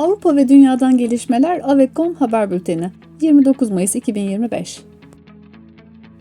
Avrupa ve Dünya'dan Gelişmeler Avekon Haber Bülteni 29 Mayıs 2025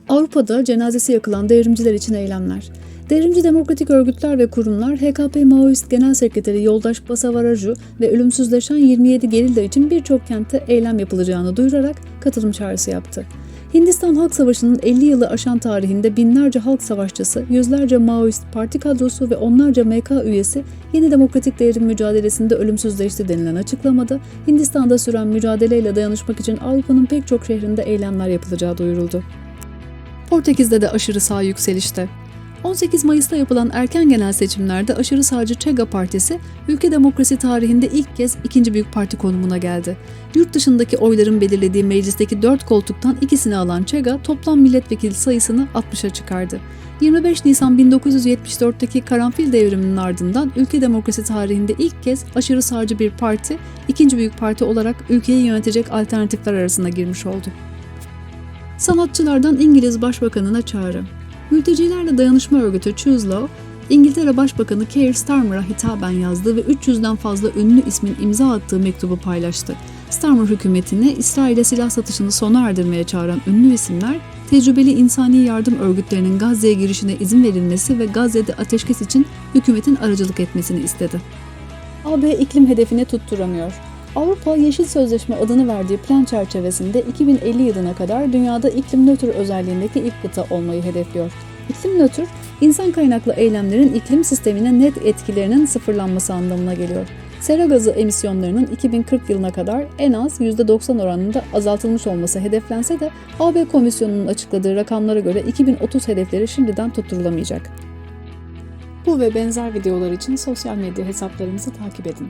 Avrupa'da cenazesi yakılan devrimciler için eylemler. Devrimci demokratik örgütler ve kurumlar HKP Maoist Genel Sekreteri Yoldaş Basavaraju ve ölümsüzleşen 27 gerilla için birçok kentte eylem yapılacağını duyurarak katılım çağrısı yaptı. Hindistan Halk Savaşı'nın 50 yılı aşan tarihinde binlerce halk savaşçısı, yüzlerce Maoist parti kadrosu ve onlarca MK üyesi yeni demokratik devrim mücadelesinde ölümsüzleşti denilen açıklamada Hindistan'da süren mücadeleyle dayanışmak için Avrupa'nın pek çok şehrinde eylemler yapılacağı duyuruldu. Portekiz'de de aşırı sağ yükselişte. 18 Mayıs'ta yapılan erken genel seçimlerde aşırı sağcı Chega Partisi, ülke demokrasi tarihinde ilk kez ikinci büyük parti konumuna geldi. Yurt dışındaki oyların belirlediği meclisteki 4 koltuktan ikisini alan Chega, toplam milletvekili sayısını 60'a çıkardı. 25 Nisan 1974'teki karanfil devriminin ardından ülke demokrasi tarihinde ilk kez aşırı sağcı bir parti, ikinci büyük parti olarak ülkeyi yönetecek alternatifler arasına girmiş oldu. Sanatçılardan İngiliz Başbakanına çağrı. Mültecilerle dayanışma örgütü Law, İngiltere Başbakanı Keir Starmer'a hitaben yazdığı ve 300'den fazla ünlü ismin imza attığı mektubu paylaştı. Starmer hükümetini İsrail'e silah satışını sona erdirmeye çağıran ünlü isimler, tecrübeli insani yardım örgütlerinin Gazze'ye girişine izin verilmesi ve Gazze'de ateşkes için hükümetin aracılık etmesini istedi. AB iklim hedefini tutturamıyor. Avrupa Yeşil Sözleşme adını verdiği plan çerçevesinde 2050 yılına kadar dünyada iklim nötr özelliğindeki ilk kıta olmayı hedefliyor. İklim nötr, insan kaynaklı eylemlerin iklim sistemine net etkilerinin sıfırlanması anlamına geliyor. Sera gazı emisyonlarının 2040 yılına kadar en az %90 oranında azaltılmış olması hedeflense de AB Komisyonu'nun açıkladığı rakamlara göre 2030 hedefleri şimdiden tutturulamayacak. Bu ve benzer videolar için sosyal medya hesaplarımızı takip edin.